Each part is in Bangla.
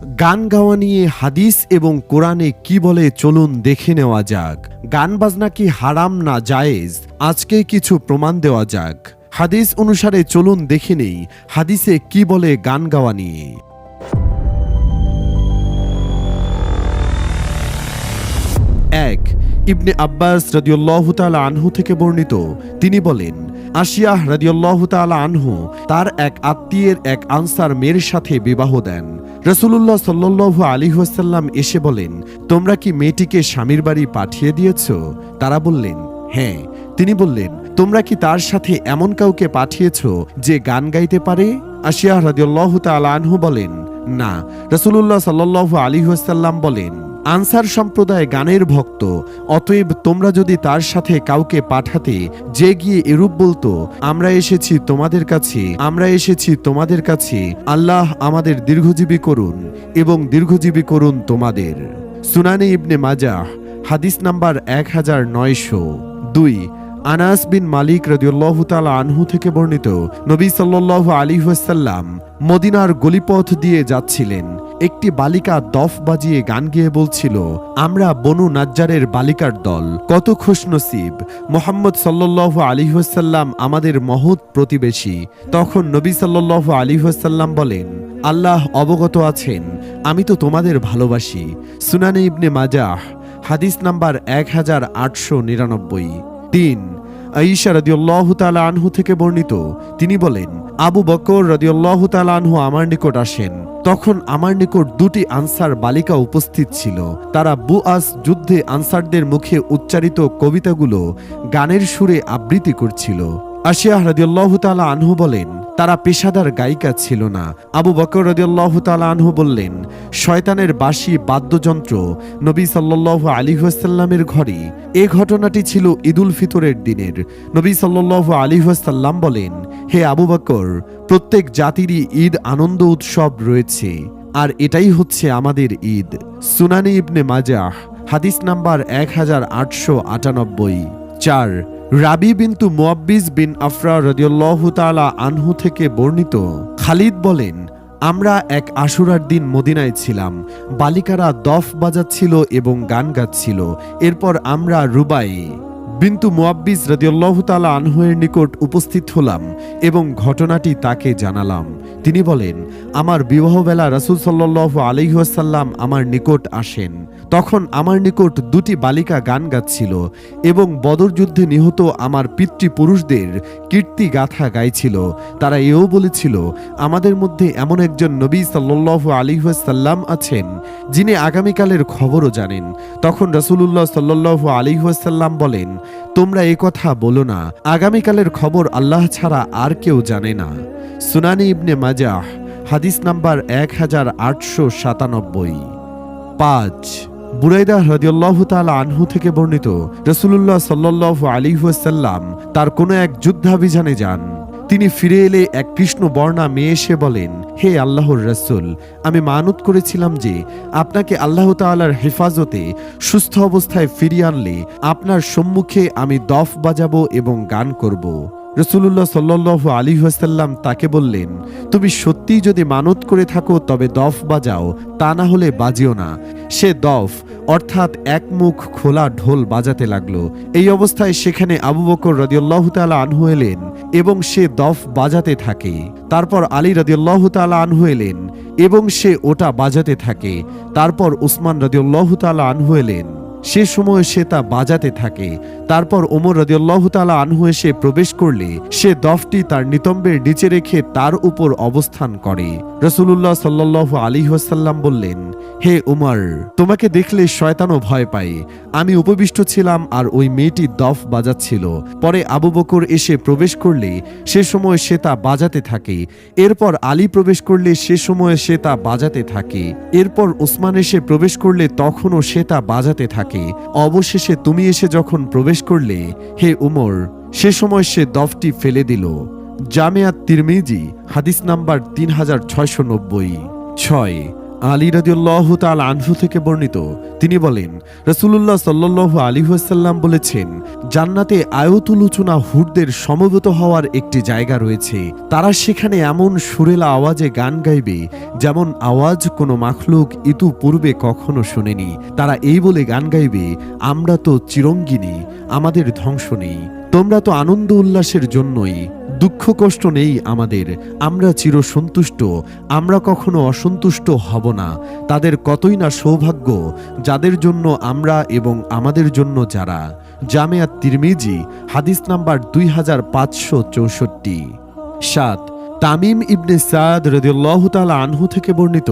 গান গাওয়া নিয়ে হাদিস এবং কোরআনে কি বলে চলুন দেখে নেওয়া যাক। গান বাজনা কি হারাম না জায়েজ? আজকে কিছু প্রমাণ দেওয়া যাক। হাদিস অনুসারে চলুন দেখে নেই, হাদিসে কি বলে গান গাওয়া নিয়ে। এক, ইবনে আব্বাস রাদিউল্লাহ তাআলা আনহু থেকে বর্ণিত। তিনি বলেন, আশিয়াহ রাদিউল্লাহ তাআলা আনহু তার এক আত্মীয়ের এক আনসার মেয়ের সাথে বিবাহ দেন। রসুল্লাহ সাল্লু আলী ওয়াসাল্লাম এসে বলেন, তোমরা কি মেয়েটিকে স্বামীর বাড়ি পাঠিয়ে দিয়েছ? তারা বললেন হ্যাঁ। তিনি বললেন, তোমরা কি তার সাথে এমন কাউকে পাঠিয়েছ যে গান গাইতে পারে? আশিয়া রাজিউল্লাহ তাল আনহু বলেন, না। রসুল্লাহ সাল্লু আলী ওয়াসাল্লাম বলেন আনসার সম্প্রদায় গানের ভক্ত, অতএব তোমরা যদি তার সাথে কাউকে পাঠাতে, যে গিয়ে এরূপ বলতো, আমরা এসেছি তোমাদের কাছে, আমরা এসেছি তোমাদের কাছে, আল্লাহ আমাদের দীর্ঘজীবী করুন এবং দীর্ঘজীবী করুন তোমাদের। সুনানি ইবনে মাজাহ, হাদিস নাম্বার এক হাজার নয়শো দুই, আনাস বিন মালিক রদিউল্লাহ তালা আনহু থেকে বর্ণিত, নবী সাল্লাহ আলী ওয়াসাল্লাম মদিনার গলিপথ দিয়ে যাচ্ছিলেন। একটি বালিকা দফ বাজিয়ে গান গেয়ে বলছিল, আমরা বনু নাজ্জারের বালিকার দল। কত খুশনসিব। মোহাম্মদ সাল্লাহ আলী ওয়াসাল্লাম আমাদের মহৎ প্রতিবেশী। তখন নবী সাল্লাহ আলী ওয়াসাল্লাম বলেন, আল্লাহ অবগত আছেন, আমি তো তোমাদের ভালোবাসি। সুনানে ইবনে মাজাহ, হাদিস নাম্বার এক হাজার আটশো নিরানব্বই। তিন আইসা রদিউল্লাহ তালা আনহু থেকে বর্ণিত। তিনি বলেন, আবু বকর রদিউল্লাহ তালা আনহু আমার নিকট আসেন। তখন আমার নিকট দুটি আনসার বালিকা উপস্থিত ছিল। তারা বুআস যুদ্ধে আনসারদের মুখে উচ্চারিত কবিতাগুলো গানের সুরে আবৃত্তি করছিল। আশিয়াহ রদিউল্লাহ তালা আনহু বলেন, তারা পেশাদার গায়িকা ছিল না। আবু বকর রদিউল্লাহ তালা আনহু বললেন, শয়তানের বাঁশি, বাদ্যযন্ত্র নবী সাল্লাহ আলী ওয়াসাল্লামের ঘরে। এ ঘটনাটি ছিল ঈদুল ফিতরের দিনের। নবী সাল্লাহ আলী ওয়াসাল্লাম বলেন, হে আবু বকর, প্রত্যেক জাতিরই ঈদ আনন্দ উৎসব রয়েছে, আর এটাই হচ্ছে আমাদের ঈদ। সুনানি ইবনে মাজাহ, হাদিস নাম্বার এক হাজার আটশো আটানব্বই চার। রাবি বিন্তু মুয়াব্বিজ বিন আফরা রদিউল্লাহ তালা আনহু থেকে বর্ণিত। খালিদ বলেন, আমরা এক আশুরার দিন মদিনায় ছিলাম। বালিকারা দফ বাজাচ্ছিল এবং গান গাচ্ছিল। এরপর আমরা রুবাই বিন্তু মুয়াব্বিজ রদিউল্লাহ তালা আনহুয়ের নিকট উপস্থিত হলাম এবং ঘটনাটি তাকে জানালাম। তিনি বলেন, আমার বিবাহবেলা রাসুল সাল্লাহ আলহিহাসাল্লাম আমার নিকট আসেন। তখন আমার নিকট দুটি বালিকা গান গাচ্ছিল এবং বদর যুদ্ধে নিহত আমার পিতৃপুরুষদের কীর্তি গাথা গাইছিল। তারা এও বলেছিল, আমাদের মধ্যে এমন একজন নবী সাল্লাহ আলিহাসাল্লাম আছেন, যিনি আগামীকালের খবরও জানেন। তখন রসুল্লাহ সাল্লাহ আলিহাসাল্লাম বলেন, তোমরা এ কথা বলো না, আগামীকালের খবর আল্লাহ ছাড়া আর কেউ জানে না। সুনানি ইবনে মাজাহ, হাদিস নাম্বার এক হাজার আটশো সাতানব্বই। পাঁচ বুরাইদা হ্রদিয়াল্লাহ তালা আনহু থেকে বর্ণিত রসুল্লাহ সাল্লাহ আলী ওয়াসাল্লাম তার কোনো এক যুদ্ধাভিযানে যান তিনি ফিরে এলে এক কৃষ্ণ বর্ণা মেয়ে এসে বলেন, হে আল্লাহর রসুল, আমি মানত করেছিলাম যে আপনাকে আল্লাহ তাআলার হেফাজতে সুস্থ অবস্থায় ফিরিয়ে আনলে আপনার সম্মুখে আমি দফ বাজাবো এবং গান করব। রসুল্লাহ সাল্লাহ আলী ওয়াসাল্লাম তাকে বললেন, তুমি সত্যিই যদি মানত করে থাকো তবে দফ বাজাও, তা না হলে বাজিও না সে দফ, অর্থাৎ এক মুখ খোলা ঢোল বাজাতে লাগল। এই অবস্থায় সেখানে আবু বকর রদিউল্লাহ তালা আনহু এলেন এবং সে দফ বাজাতে থাকে। তারপর আলী রদিউল্লাহ তালা আনহু এলেন এবং সে ওটা বাজাতে থাকে। তারপর উসমান রদিউল্লাহ তালা আনহু এলেন। সে সময় সে তা বাজাতে থাকে। তারপর ওমর রদিয়াল্লাহ তালা আনহু এসে প্রবেশ করলে সে দফটি তার নিতম্বের নিচে রেখে তার উপর অবস্থান করে। রসুল্লাহ সাল্লাহ আলী ওয়াসাল্লাম বললেন, হে উমর তোমাকে দেখলে শয়তানও ভয় পায়। আমি উপবিষ্ট ছিলাম আর ওই মেয়েটি দফ বাজাচ্ছিল। পরে আবু বকর এসে প্রবেশ করলে সে সময় সে তা বাজাতে থাকে। এরপর আলী প্রবেশ করলে সে সময় সে তা বাজাতে থাকে। এরপর ওসমান এসে প্রবেশ করলে তখনও সে তা বাজাতে থাকে। অবশেষে তুমি এসে যখন প্রবেশ করলে, হে উমর, সে সময় সে দফটি ফেলে দিল। জামেয়াত তিরমিজি, হাদিস নাম্বার তিন হাজার ছয়শো নব্বই। ছয় আলী রাদিউল্লাহ তাল আনহু থেকে বর্ণিত। তিনি বলেন রসুল্লাহ সাল্লাহ আলী ওয়াসাল্লাম বলেছেন, জান্নাতে আয়তুলুচুনা হুরদের সমবেত হওয়ার একটি জায়গা রয়েছে। তারা সেখানে এমন সুরেলা আওয়াজে গান গাইবে, যেমন আওয়াজ কোনো মাখলুক ইতু পূর্বে কখনো শোনেনি। তারা এই বলে গান গাইবে, আমরা তো চিরঙ্গিনী, আমাদের ধ্বংস নেই। তোমরা তো আনন্দ উল্লাসের জন্যই দুঃখ, কষ্ট নেই আমাদের। আমরা চির সন্তুষ্ট আমরা কখনো অসন্তুষ্ট হব না। তাদের কতই না সৌভাগ্য, যাদের জন্য আমরা এবং আমাদের জন্য যারা। জামেয়া তিরমিজি, হাদিস নাম্বার দুই হাজার পাঁচশো চৌষট্টি। সাত, তামিম ইবনে সাদ রদিউল্লাহ তালা আনহু থেকে বর্ণিত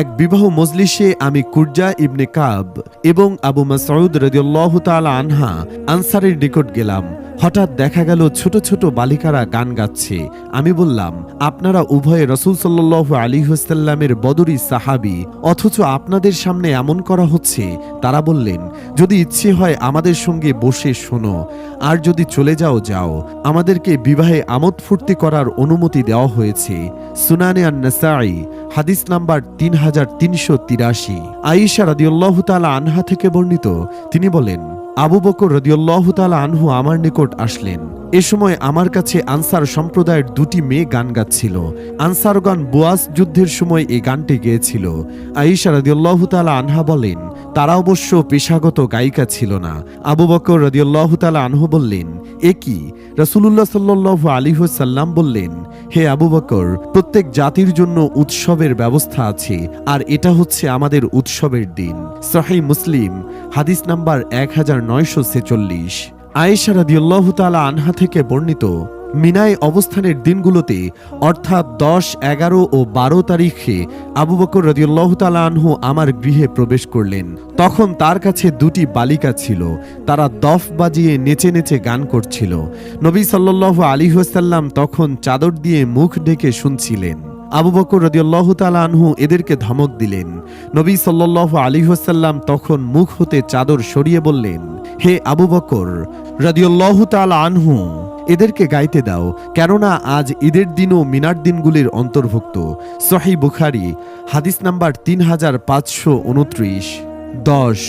এক বিবাহ মজলিসে আমি কুরজা ইবনে কাব এবং আবু মাসউদ রদিউল্লাহ তালা আনহা আনসারের নিকট গেলাম। হঠাৎ দেখা গেল ছোট ছোট বালিকারা গান গাচ্ছে। আমি বললাম, আপনারা উভয়ে রসুল সাল্লাহ আলী হুসাল্লামের বদরি সাহাবি, অথচ আপনাদের সামনে এমন করা হচ্ছে? তারা বললেন, যদি ইচ্ছে হয় আমাদের সঙ্গে বসে শোনো, আর যদি চলে যাও যাও। আমাদেরকে বিবাহে আমোদ ফুর্তি করার অনুমতি দেওয়া হয়েছে। সুনানে আন্নাসাই হাদিস নাম্বার তিন হাজার তিনশো তিরাশি। আইসা রাদিউল্লাহ তালা আনহা থেকে বর্ণিত, তিনি বলেন আবু বকর রদিউল্লাহ তালা আনহু আমার নিকট আসলেন। এ সময় আমার কাছে আনসার সম্প্রদায়ের দুটি মেয়ে গান গাচ্ছিল। আনসারগণ বোয়াস যুদ্ধের সময় এই গানটি গেয়েছিল। আইসা রদিউল্লাহ তালা আনহা বলেন, তারা অবশ্য পেশাগত গায়িকা ছিল না। আবু বকর রদিউল্লাহ তালা আনহু বললেন, এ কি? রসুল্লাহ সাল্লাহ আলী সাল্লাম বললেন, হে আবু বকর, প্রত্যেক জাতির জন্য উৎসবের ব্যবস্থা আছে, আর এটা হচ্ছে আমাদের উৎসবের দিন। সহি মুসলিম, হাদিস নাম্বার এক হাজার নয়শো ছেচল্লিশ। আয়েশা রাদিউল্লাহ তালা আনহা থেকে বর্ণিত, মিনায় অবস্থানের দিনগুলোতে, অর্থাৎ দশ, এগারো ও বারো তারিখে আবু বকর রদিউল্লাহ আনহু আমার গৃহে প্রবেশ করলেন। তখন তার কাছে দুটি বালিকা ছিল, তারা দফ বাজিয়ে নেচে নেচে গান করছিল। নবী সাল্লাহ আলী হাসাল্লাম তখন চাদর দিয়ে মুখ ঢেকে শুনছিলেন। আবু বকর রদিয়াল্লাহ তালা আনহু এদেরকে ধমক দিলেন। নবী সাল্লাহ আলী হাসাল্লাম তখন মুখ হতে চাদর সরিয়ে বললেন, হে আবু বকর, রদিয়াল্লাহ তালা আনহু, এদেরকে গাইতে দাও, কেননা আজ ঈদের দিনও মিনার দিনগুলির অন্তর্ভুক্ত। সহি বুখারি, হাদিস নাম্বার তিন হাজার পাঁচশো উনত্রিশ। দশ,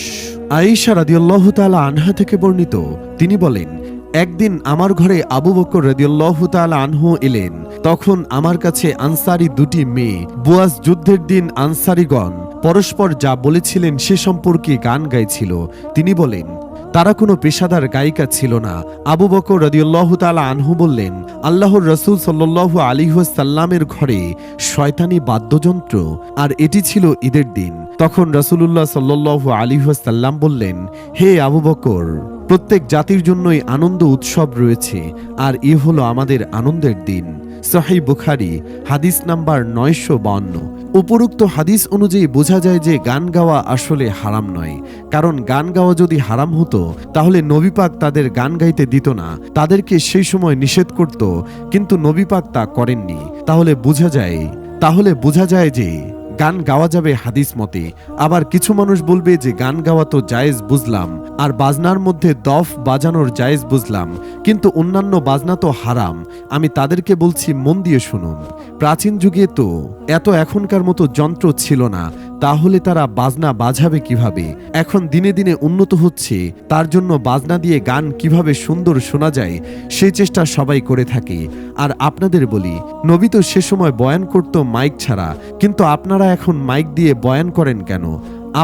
আয়েশা রাদিয়াল্লাহু তাআলা আনহা থেকে বর্ণিত। তিনি বলেন একদিন আমার ঘরে আবু বকর রাদিয়াল্লাহু তাল আনহু এলেন। তখন আমার কাছে আনসারি দুটি মেয়ে, বুয়াজ যুদ্ধের দিন আনসারিগণ, পরস্পর যা বলেছিলেন সে সম্পর্কে গান গাইছিল। তিনি বলেন তারা কোনো পেশাদার গায়িকা ছিল না। আবু বকর রদিউল্লাহ তালা আনহু বললেন, আল্লাহর রসুল সাল্লাহ আলিহাসাল্লামের ঘরে শয়তানি বাদ্যযন্ত্র, আর এটি ছিল ঈদের দিন। তখন রসুল্লাহ সাল্লাহ আলিহাসাল্লাম বললেন, হে আবু বকর, প্রত্যেক জাতির জন্যই আনন্দ উৎসব রয়েছে, আর এ হলো আমাদের আনন্দের দিন। সহি বুখারি, হাদিস নাম্বার নয়শো বান্ন উপরোক্ত হাদিস অনুযায়ী বোঝা যায় যে গান গাওয়া আসলে হারাম নয়। কারণ গান গাওয়া যদি হারাম হতো, তাহলে নবীপাক তাদের গান গাইতে দিত না। তাদেরকে সেই সময় নিষেধ করত, কিন্তু নবীপাক তা করেননি। তাহলে বোঝা যায়, তাহলে বোঝা যায় যে গান গাওয়া যাবে হাদিস মতে। আবার কিছু মানুষ বলবে যে, গান গাওয়া তো জায়েজ বুঝলাম, আর বাজনার মধ্যে দফ বাজানোর জায়েজ বুঝলাম, কিন্তু অন্যান্য বাজনা তো হারাম, আমি তাদেরকে বলছি মন দিয়ে শুনুন। প্রাচীন যুগে তো এত এখনকার মতো যন্ত্র ছিল না তাহলে তারা বাজনা বাজাবে কীভাবে? এখন দিনে দিনে উন্নত হচ্ছে, তার জন্য বাজনা দিয়ে গান কীভাবে সুন্দর শোনা যায় সেই চেষ্টা সবাই করে থাকে। আর আপনাদের বলি, নবী তো সে সময় বয়ান করত মাইক ছাড়া, কিন্তু আপনারা এখন মাইক দিয়ে বয়ান করেন কেন?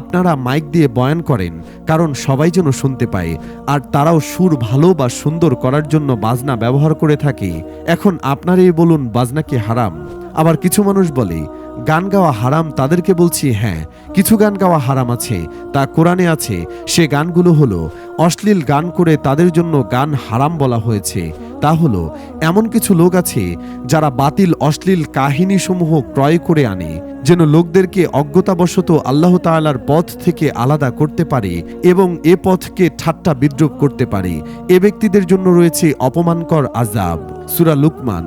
আপনারা মাইক দিয়ে বয়ান করেন, কারণ সবাই যেন শুনতে পায়, আর তারাও সুর ভালো বা সুন্দর করার জন্য বাজনা ব্যবহার করে থাকে। এখন আপনারাই বলুন, বাজনা কি হারাম? আবার কিছু মানুষ বলে, গান গাওয়া হারাম তাদেরকে বলছি হ্যাঁ কিছু গান গাওয়া হারাম আছে, তা কোরআনে আছে, সে গানগুলো হলো, অশ্লীল গান করে তাদের জন্য গান হারাম বলা হয়েছে। তা হলো, এমন কিছু লোক আছে যারা বাতিল অশ্লীল কাহিনীসমূহ ক্রয় করে আনে, যেন লোকদেরকে অজ্ঞতাবশত আল্লাহ তাআলার পথ থেকে আলাদা করতে পারে এবং এ পথকে ঠাট্টা বিদ্রুপ করতে পারে। এ ব্যক্তিদের জন্য রয়েছে অপমানকর আজাব সুরা লুকমান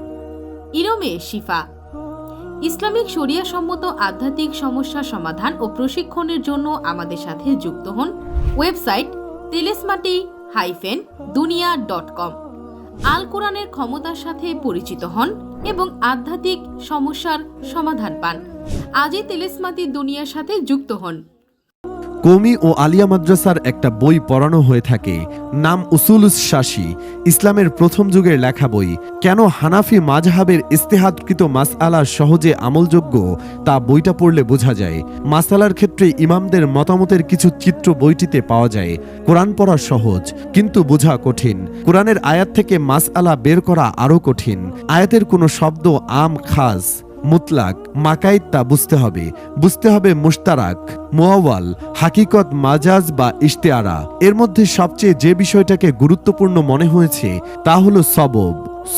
ইরমে শিফা। ইসলামিক শরিয়া সম্মত আধ্যাত্মিক সমস্যা সমাধান ও প্রশিক্ষণের জন্য আমাদের সাথে যুক্ত হন website Telesmati hyphen Duniya dot com. আল কোরআনের ক্ষমতার সাথে পরিচিত হন এবং আধ্যাত্মিক সমস্যার সমাধান পান। আজই তেলেসমাতি দুনিয়ার সাথে যুক্ত হন। কমি ও আলিয়া মাদ্রাসার একটা বই পড়ানো হয়ে থাকে, নাম উসুলুস শাসি, ইসলামের প্রথম যুগের লেখা বই। কেন হানাফি মাঝহাবের ইস্তেহাদকৃত মাসআলা সহজে আমলযোগ্য, তা বইটা পড়লে বোঝা যায়। মাসালার ক্ষেত্রে ইমামদের মতামতের কিছু চিত্র বইটিতে পাওয়া যায়। কোরআন পড়া সহজ, কিন্তু বোঝা কঠিন। কোরআনের আয়াত থেকে মাসআলা বের করা আরও কঠিন। আয়াতের কোনো শব্দ আম, খাস। মুতলাক মাকাইত তা বুঝতে হবে। বুঝতে হবে মুশতারাক মোয়াওয়াল হাকিকত মাজাজ বা ইশতেয়ারা। এর মধ্যে সবচেয়ে যে বিষয়টাকে গুরুত্বপূর্ণ মনে হয়েছে, তা হলো সবব।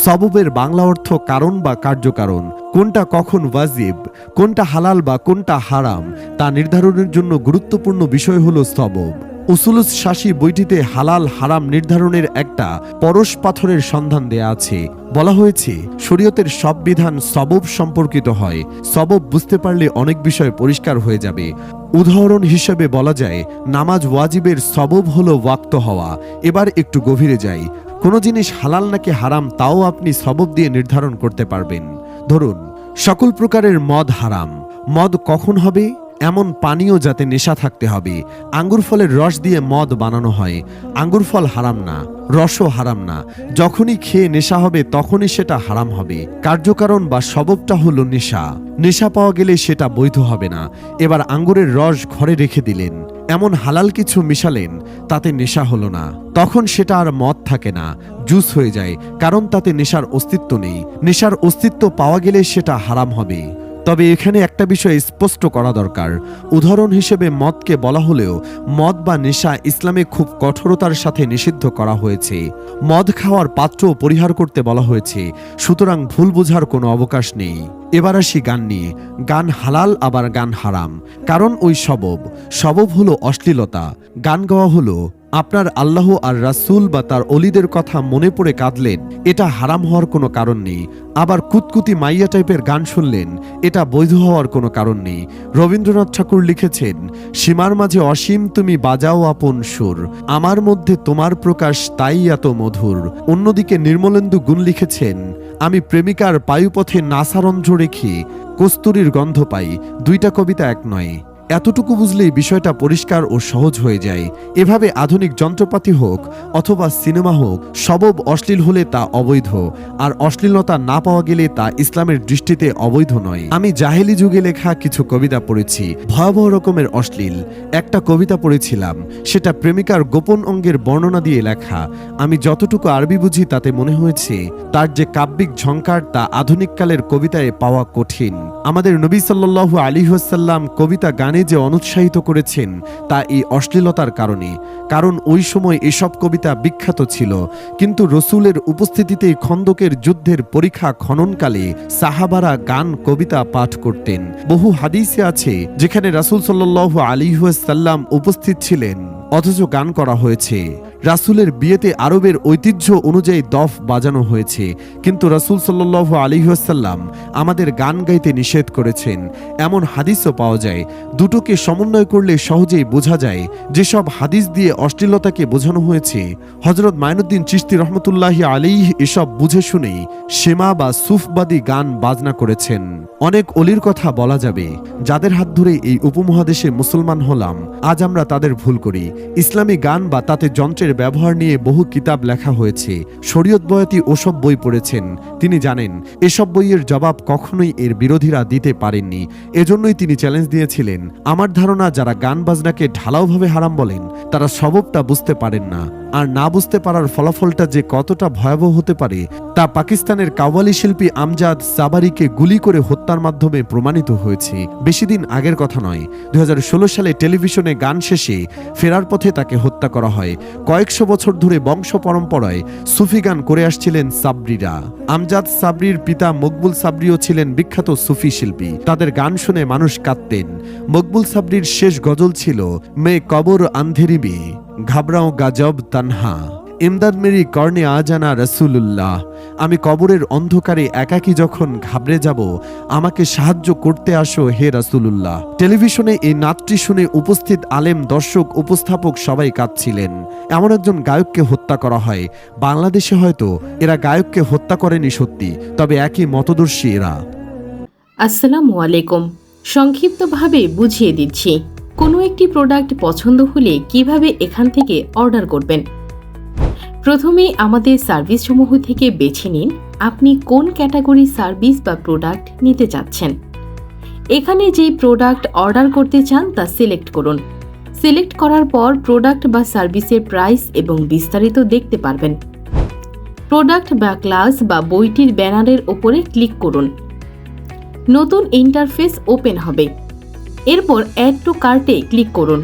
সববের বাংলা অর্থ কারণ বা কার্যকারণ। কোনটা কখন ওয়াজিব, কোনটা হালাল বা কোনটা হারাম, তা নির্ধারণের জন্য গুরুত্বপূর্ণ বিষয় হলো সবব। উসুলুস শাসি বইটিতে হালাল হারাম নির্ধারণের একটা পরশ পাথরের সন্ধান দেয়া আছে। বলা হয়েছে, শরীয়তের সব বিধান সবব সম্পর্কিত হয়। সবব বুঝতে পারলে অনেক বিষয় পরিষ্কার হয়ে যাবে। উদাহরণ হিসেবে বলা যায়, নামাজ ওয়াজিবের সবব হলো ওয়াক্ত হওয়া। এবার একটু গভীরে যাই। কোনো জিনিস হালাল নাকি হারাম তাও আপনি সবব দিয়ে নির্ধারণ করতে পারবেন। ধরুন, সকল প্রকারের মদ হারাম। মদ কখন হবে? এমন পানীয় যাতে নেশা থাকতে হবে। আঙ্গুর ফলের রস দিয়ে মদ বানানো হয়। আঙ্গুর ফল হারাম না, রসও হারাম না। যখনই খেয়ে নেশা হবে, তখনই সেটা হারাম হবে। কার্যকারণ বা সববটা হলো নেশা। নেশা পাওয়া গেলে সেটা বৈধ হবে না। এবার আঙ্গুরের রস ঘরে রেখে দিলেন। এমন হালাল কিছু মিশালেন, তাতে নেশা হলো না। তখন সেটা আর মদ থাকে না, জুস হয়ে যায়, কারণ তাতে নেশার অস্তিত্ব নেই। নেশার অস্তিত্ব পাওয়া গেলে সেটা হারাম হবে। তবে এখানে একটা বিষয় স্পষ্ট করা দরকার। উদাহরণ হিসেবে মদকে বলা হলেও, মদ বা নেশা ইসলামে খুব কঠোরতার সাথে নিষিদ্ধ করা হয়েছে। মদ খাওয়ার পাত্র পরিহার করতে বলা হয়েছে, সুতরাং ভুল বোঝার কোনো অবকাশ নেই। এবার আসি গান নিয়ে। গান হালাল, আবার গান হারাম। কারণ ওই সবব সবব হলো অশ্লীলতা। গান গাওয়া হলো আপনার আল্লাহ আর রাসূল বা তার অলিদের কথা মনে পড়ে কাঁদলেন। এটা হারাম হওয়ার কোনো কারণ নেই। আবার কুতকুতি মাইয়া টাইপের গান শুনলেন, এটা বৈধ হওয়ার কোনো কারণ নেই। রবীন্দ্রনাথ ঠাকুর লিখেছেন, সীমার মাঝে অসীম তুমি বাজাও আপন সুর। আমার মধ্যে তোমার প্রকাশ তাই এত মধুর। অন্যদিকে নির্মলেন্দু গুণ লিখেছেন, আমি প্রেমিকার পায়ুপথে নাসারন্ধ্র রেখে কস্তুরীর গন্ধ পাই। দুইটা কবিতা এক নয়। এতটুকু বুঝলেই বিষয়টা পরিষ্কার ও সহজ হয়ে যায়। এভাবে আধুনিক যন্ত্রপাতি হোক অথবা সিনেমা হোক, সবব অশ্লীল হলে তা অবৈধ, আর অশ্লীলতা না পাওয়া গেলে তা ইসলামের দৃষ্টিতে অবৈধ নয়। আমি জাহেলি যুগে লেখা কিছু কবিতা পড়েছি, ভয়াবহ রকমের অশ্লীল। একটা কবিতা পড়েছিলাম, সেটা প্রেমিকার গোপন অঙ্গের বর্ণনা দিয়ে লেখা। আমি যতটুকু আরবি বুঝি তাতে মনে হয়েছে, তার যে কাব্যিক ঝঙ্কার তা আধুনিককালের কবিতায় পাওয়া কঠিন। আমাদের নবী সাল্লু আলী হাসাল্লাম কবিতা গানে যে অনুৎসাহিত করেছেন তা এই অশ্লীলতার কারণে, কারণ ওই সময় এসব কবিতা বিখ্যাত ছিল। কিন্তু রসুলের উপস্থিতিতে খন্দকের যুদ্ধের পরীক্ষা খননকালে সাহাবারা গান কবিতা পাঠ করতেন। বহু হাদিসে আছে, যেখানে রাসুল সাল্লু আলিহাসাল্লাম সাল্লাম উপস্থিত ছিলেন। অথচ গান করা হয়েছে। রাসুলের বিয়েতে আরবের ঐতিহ্য অনুযায়ী দফ বাজানো হয়েছে। কিন্তু রাসুল সাল্লাহ আলিহাসাল্লাম আমাদের গান গাইতে নিষেধ করেছেন। এমন হাদিসও পাওয়া যায়। দুটোকে সমন্বয় করলে সহজেই বোঝা যায় যেসব হাদিস দিয়ে অশ্লীলতাকে বোঝানো হয়েছে। হজরত মাইনুদ্দিন চিস্তি রহমতুল্লাহি আলী এসব বুঝে শুনেই সেমা বা সুফবাদী গান বাজনা করেছেন। অনেক অলির কথা বলা যাবে। যাদের হাত ধরে এই উপমহাদেশে মুসলমান হলাম, আজ আমরা তাদের ভুল করি। ইসলামী গান বা তাতে যন্ত্রের ব্যবহার নিয়ে বহু কিতাব লেখা হয়েছে। শরীয়ত বয়াতি ওসব বই পড়েছেন। তিনি জানেন, এসব বইয়ের জবাব কখনোই এর বিরোধীরা দিতে পারেননি। এজন্যই তিনি চ্যালেঞ্জ দিয়েছিলেন, আমার ধারণা, যারা গান বাজনাকে ঢালাওভাবে হারাম বলেন, তারা সববটা বুঝতে পারেন না। আর না বুঝতে পারার ফলাফলটা যে কতটা ভয়াবহ হতে পারে, তা পাকিস্তানের কাওয়ালি শিল্পী আমজাদ সাবারিকে গুলি করে হত্যার মাধ্যমে প্রমাণিত হয়েছে। বেশি দিন আগের কথা নয়। দু সালে টেলিভিশনে গান শেষে ফেরার পথে তাকে হত্যা করা হয়। কয়েকশো বছর ধরে বংশ পরম্পরায় সুফি গান করে আসছিলেন সাবরিরা। আমজাদ সাবরির পিতা মকবুল সাবরিও ছিলেন বিখ্যাত সুফি শিল্পী। তাদের গান শুনে মানুষ কাঁদতেন। মকবুল সাবরির শেষ গজল ছিল, মে কবর আন্ধেরি ঘাবরাও গাজব তানহা। ইমদাদ মেরি কর্ণে আজানা রসুল্লাহ আমি কবরের অন্ধকারে একাকী যখন ঘাবড়ে যাব, আমাকে সাহায্য করতে আসো হে রাসুলুল্লাহ। টেলিভিশনে এই নাচটি শুনে উপস্থিত আলেম, দর্শক, উপস্থাপক সবাই কাঁদছিলেন। এমন একজন গায়ককে হত্যা করা হয়। বাংলাদেশে হয়তো এরা গায়ককে হত্যা করেনি সত্যি, তবে একই মতদর্শী এরা। আসসালামু আলাইকুম। সংক্ষিপ্তভাবে বুঝিয়ে দিচ্ছি, কোনো একটি প্রোডাক্ট পছন্দ হলে কীভাবে এখান থেকে অর্ডার করবেন? প্রথমেই আমাদের সার্ভিসসমূহ থেকে বেছে নিন, আপনি কোন ক্যাটাগরি সার্ভিস বা প্রোডাক্ট নিতে চাচ্ছেন। এখানে যেই প্রোডাক্ট অর্ডার করতে চান তা সিলেক্ট করুন। সিলেক্ট করার পর প্রোডাক্ট বা সার্ভিসের প্রাইস এবং বিস্তারিত দেখতে পারবেন। প্রোডাক্ট বা ক্লাস বা বইটির ব্যানারের ওপরে ক্লিক করুন। নতুন ইন্টারফেস ওপেন হবে। এরপর অ্যাড টু কার্টে ক্লিক করুন।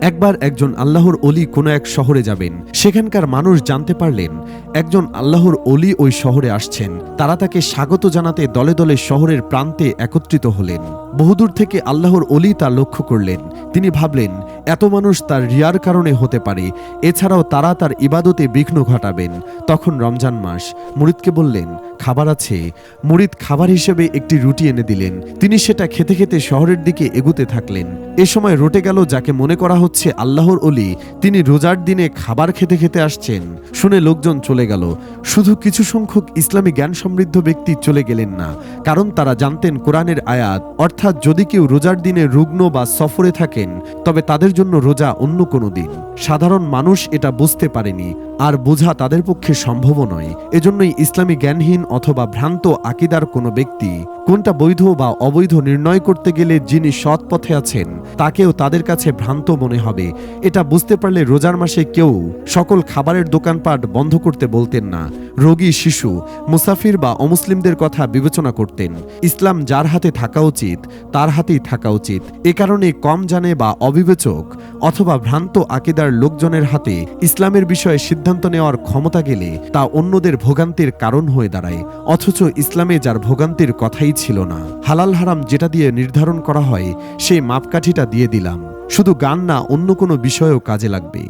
একবার একজন আল্লাহর অলি কোনো এক শহরে যাবেন। সেখানকার মানুষ জানতে পারলেন, একজন আল্লাহর অলি ওই শহরে আসছেন। তারা তাকে স্বাগত জানাতে দলে দলে শহরের প্রান্তে একত্রিত হলেন। বহুদূর থেকে আল্লাহর অলি তা লক্ষ্য করলেন। তিনি ভাবলেন, এত মানুষ তার রিয়ার কারণে হতে পারে, এছাড়াও তারা তার ইবাদতে বিঘ্ন ঘটাবেন। তখন রমজান মাস, মুরিদকে বললেন, খাবার আছে। মুরিদ খাবার হিসেবে একটি রুটি এনে দিলেন। তিনি সেটা খেতে খেতে শহরের দিকে এগুতে থাকলেন। এ সময় রটে গেল যাকে মনে করা হচ্ছে আল্লাহর অলি। তিনি রোজার দিনে খাবার খেতে খেতে আসছেন। শুনে লোকজন চলে গেল। শুধু কিছু সংখ্যক ইসলামী জ্ঞান সমৃদ্ধ ব্যক্তি চলে গেলেন না। কারণ তারা জানতেন কোরআনের আয়াত, অর্থাৎ যদি কেউ রোজার দিনে রুগ্ন বা সফরে থাকেন, তবে তাদের জন্য রোজা অন্য কোনো দিন। সাধারণ মানুষ এটা বুঝতে পারেনি, আর বোঝা তাদের পক্ষে সম্ভব নয়। এজন্যই ইসলামী জ্ঞানহীন অথবা ভ্রান্ত আকিদার কোনো ব্যক্তি, কোনটা বৈধ বা অবৈধ নির্ণয় করতে গেলে যিনি সৎ পথে আছেন, তাকেও তাদের কাছে ভ্রান্ত মনে হবে। এটা বুঝতে পারলে রোজার মাসে কেউ সকল খাবারের দোকানপাট বন্ধ করতে বলতেন না। রোগী, শিশু, মুসাফির বা অমুসলিমদের কথা বিবেচনা করতেন। ইসলাম যার হাতে থাকা উচিত, তার হাতেই থাকা উচিত। এ কারণে কম জানে বা অবিবেচক অথবা ভ্রান্ত আকিদার লোকজনের হাতে ইসলামের বিষয়ে সিদ্ধান্ত নেওয়ার ক্ষমতা গেলে তা অন্যদের ভোগান্তির কারণ হয়ে দাঁড়ায়। অথচ ইসলামে যার ভোগান্তির কথাই ছিল না। হালাল হারাম যেটা দিয়ে নির্ধারণ করা হয়, সেই মাপকাঠিটা দিয়ে দিলাম। শুধু গান না অন্য কোনো বিষয়েও কাজে লাগবে।